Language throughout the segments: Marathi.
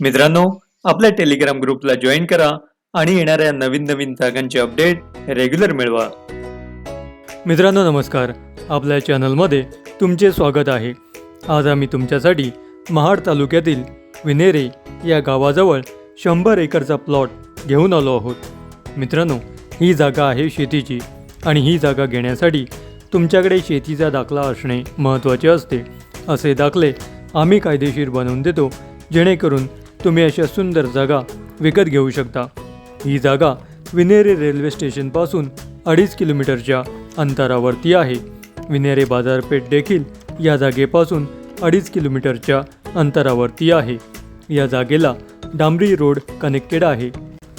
मित्रांनो आपल्या टेलिग्राम ग्रुपला जॉईन करा आणि येणाऱ्या नवीन नवीन जागांचे अपडेट रेग्युलर मिळवा. मित्रांनो नमस्कार. आपल्या चॅनलमध्ये तुमचे स्वागत आहे. आज आम्ही तुमच्यासाठी महाड तालुक्यातील विनेरे या गावाजवळ शंभर एकरचा प्लॉट घेऊन आलो आहोत. मित्रांनो ही जागा आहे शेतीची आणि ही जागा घेण्यासाठी तुमच्याकडे शेतीचा दाखला असणे महत्त्वाचे असते. असे दाखले आम्ही कायदेशीर बनवून देतो जेणेकरून तुम्ही अशा सुंदर जागा विकत घेऊ शकता. ही जागा विनेरे रेल्वे स्टेशनपासून अडीच किलोमीटरच्या अंतरावरती आहे. विनेरे बाजारपेठ देखील या जागेपासून अडीच किलोमीटरच्या अंतरावरती आहे. या जागेला डांबरी रोड कनेक्टेड आहे.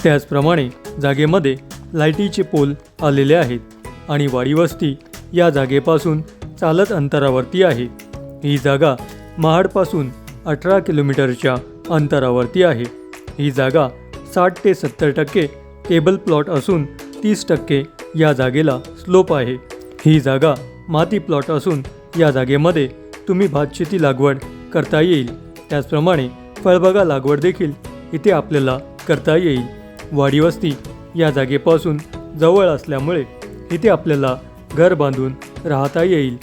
त्याचप्रमाणे जागेमध्ये लाईटीचे पोल आलेले आहेत आणि वाडीवस्ती या जागेपासून चालत अंतरावरती आहे. ही जागा महाडपासून अठरा किलोमीटरच्या अंतरावरती आहे. ही जागा साठ ते सत्तर टक्के टेबल प्लॉट असून तीस टक्के या जागेला स्लोप आहे. ही जागा माती प्लॉट असून या जागेमध्ये तुम्ही भातशेती लागवड करता येईल. त्याचप्रमाणे फळबागा लागवड देखील इथे आपल्याला करता येईल. वाडी वस्ती या जागेपासून जवळ असल्यामुळे इथे आपल्याला घर बांधून राहता येईल.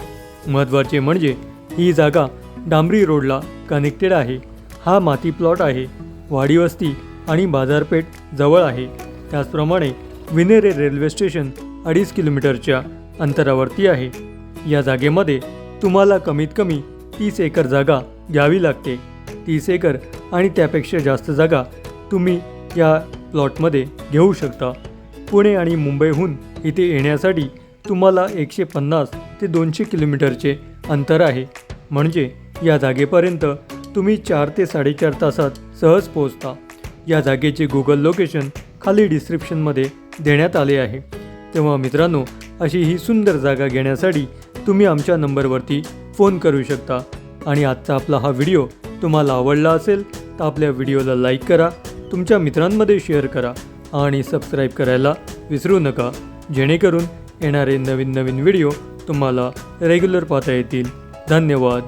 महत्त्वाचे म्हणजे ही जागा डांबरी रोडला कनेक्टेड आहे. हा माती प्लॉट आहे. वाडी वस्ती आणि बाजारपेठ जवळ आहे. त्याचप्रमाणे विनेरे रेल्वे स्टेशन अडीच किलोमीटरच्या अंतरावरती आहे. या जागेमध्ये तुम्हाला कमीत कमी तीस एकर जागा घ्यावी लागते. तीस एकर आणि त्यापेक्षा जास्त जागा तुम्ही या प्लॉटमध्ये घेऊ शकता. पुणे आणि मुंबईहून इथे येण्यासाठी तुम्हाला एकशे पन्नास ते दोनशे किलोमीटरचे अंतर आहे. म्हणजे या जागेपर्यंत तुम्ही चार ते साडेचार तासात सहज पोहोचता. या जागेचे गुगल लोकेशन खाली डिस्क्रिप्शनमध्ये देण्यात आले आहे. तेव्हा मित्रांनो अशी ही सुंदर जागा घेण्यासाठी तुम्ही आमच्या नंबरवरती फोन करू शकता. आणि आजचा आपला हा व्हिडिओ तुम्हाला आवडला असेल तर आपल्या व्हिडिओला लाईक करा तुमच्या मित्रांमध्ये शेअर करा आणि सबस्क्राईब करायला विसरू नका. जेणेकरून येणारे नवीन नवीन व्हिडिओ तुम्हाला रेग्युलर पाहता येतील. धन्यवाद.